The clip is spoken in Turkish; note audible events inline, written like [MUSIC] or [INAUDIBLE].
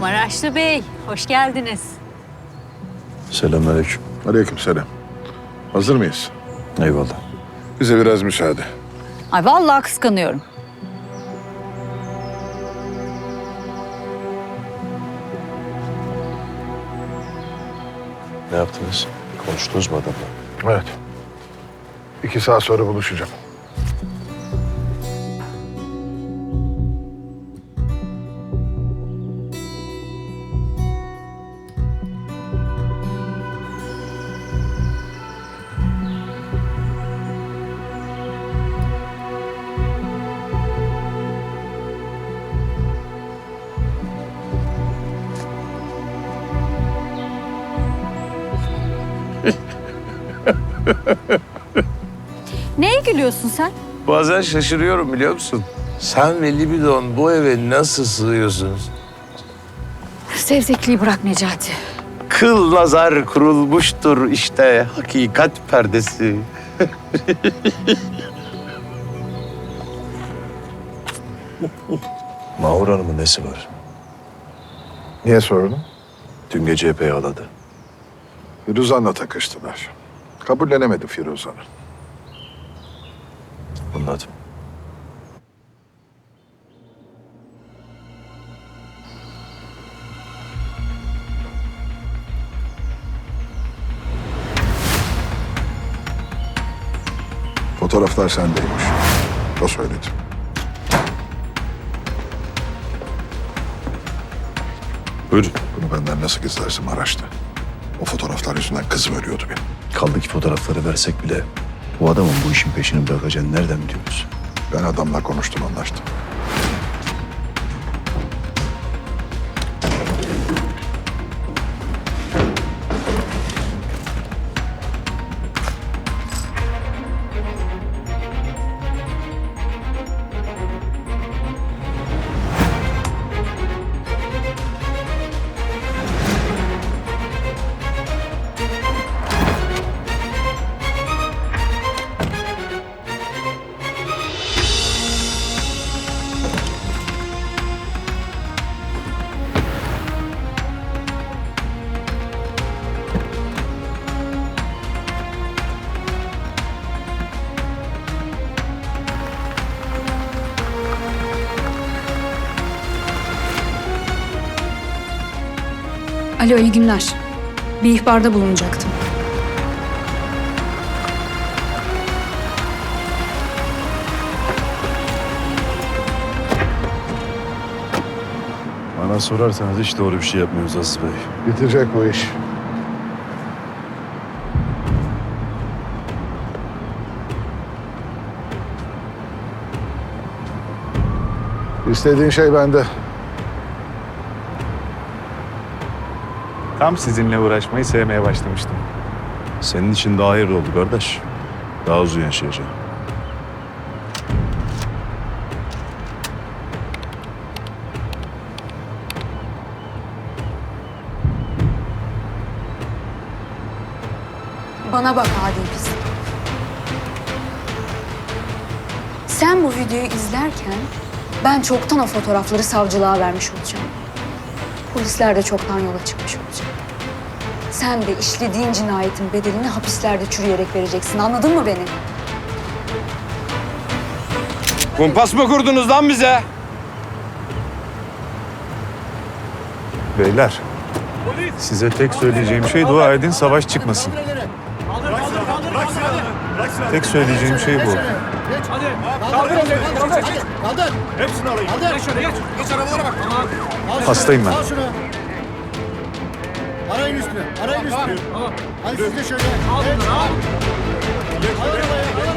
Maraşlı Bey, hoş geldiniz. Selamünaleyküm. Aleykümselam. Hazır mıyız? Eyvallah. Bize biraz müsaade. Ay vallahi kıskanıyorum. Ne yaptınız? Konuştunuz mu adamla? Evet. İki saat sonra buluşacağım. [LAUGHS] Neye gülüyorsun sen? Bazen şaşırıyorum biliyor musun? Sen ve Libidon bu eve nasıl sığıyorsunuz? Sevzekliği bırak Necati. Kıl nazar kurulmuştur işte hakikat perdesi. [LAUGHS] Mahur Hanım'ın nesi var? Niye sordun? Dün gece epey ağladı. Firuzan'la takıştılar. Kabullenemedi Firuzan'ı. Anladım. Fotoğraflar sendeymiş. O söyledi. Buyurun. Bunu benden nasıl gizlersin Maraş'ta? O fotoğraflar yüzünden kızım ölüyordu benim. Kaldı ki fotoğrafları versek bile bu adamın bu işin peşini bırakacağını nereden biliyoruz? Ben adamla konuştum anlaştım. Alo iyi günler. Bir ihbarda bulunacaktım. Bana sorarsanız hiç doğru bir şey yapmıyoruz Aziz Bey. Bitecek bu iş. İstediğin şey bende. Tam sizinle uğraşmayı sevmeye başlamıştım. Senin için daha hayırlı oldu kardeş. Daha uzun yaşayacağım. Bana bak adi kız. Sen bu videoyu izlerken ben çoktan o fotoğrafları savcılığa vermiş olacağım. Polisler de çoktan yola çıkmış olacak. Sen de işlediğin cinayetin bedelini hapislerde çürüyerek vereceksin. Anladın mı beni? Kumpas mı kurdunuz lan bize? Beyler, size tek söyleyeceğim şey dua edin savaş çıkmasın. Tek söyleyeceğim şey bu. Hastayım ben. Arayın üstüne. Arayın üstüne. Hadi siz de şöyle. Al bunları al. Geç arabaya.